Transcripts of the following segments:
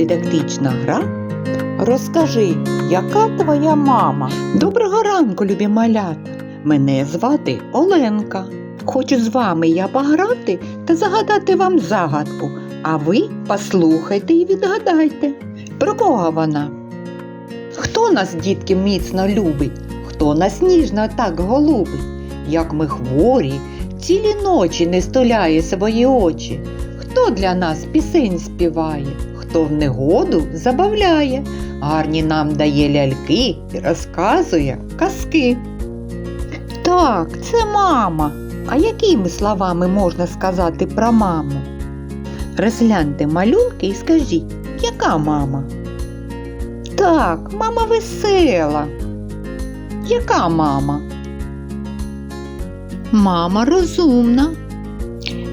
Дидактична гра. Розкажи, яка твоя мама? Доброго ранку, любі малята. Мене звати Оленка. Хочу з вами я пограти та загадати вам загадку, а ви послухайте і відгадайте. Про кого вона? Хто нас, дітки, міцно любить? Хто нас ніжно так голубить? Як ми хворі, цілі ночі не стуляє свої очі? Хто для нас пісень співає? Хто в негоду забавляє? Гарні нам дає ляльки і розказує казки. Так, це мама. А якими словами можна сказати про маму? Розгляньте малюнки і скажіть, яка мама? Так, мама весела. Яка мама? Мама розумна.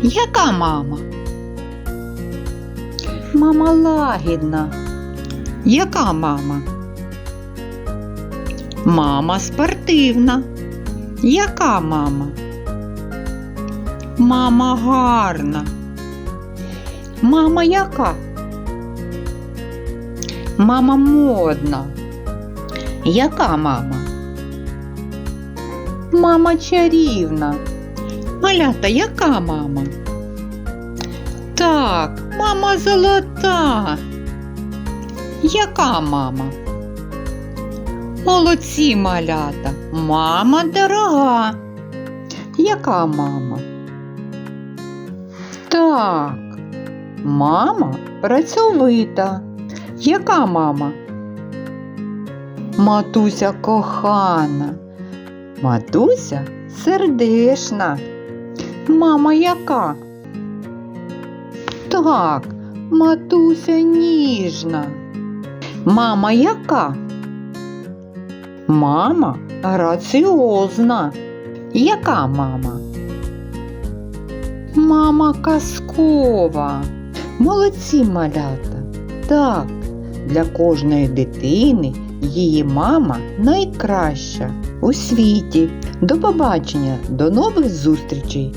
Яка мама? Мама лагідна. Яка мама? Мама спортивна. Яка мама? Мама гарна. Мама яка? Мама модна. Яка мама? Мама чарівна. Малята, яка мама? Так, мама золота. Яка мама? Молодці малята. Мама дорога. Яка мама? Так, мама працьовита. Яка мама? Матуся кохана. Матуся сердешна. Мама яка? Так, матуся ніжна. Мама яка? Мама граціозна. Яка мама? Мама казкова. Молодці малята. Так, для кожної дитини її мама найкраща у світі. До побачення, до нових зустрічей!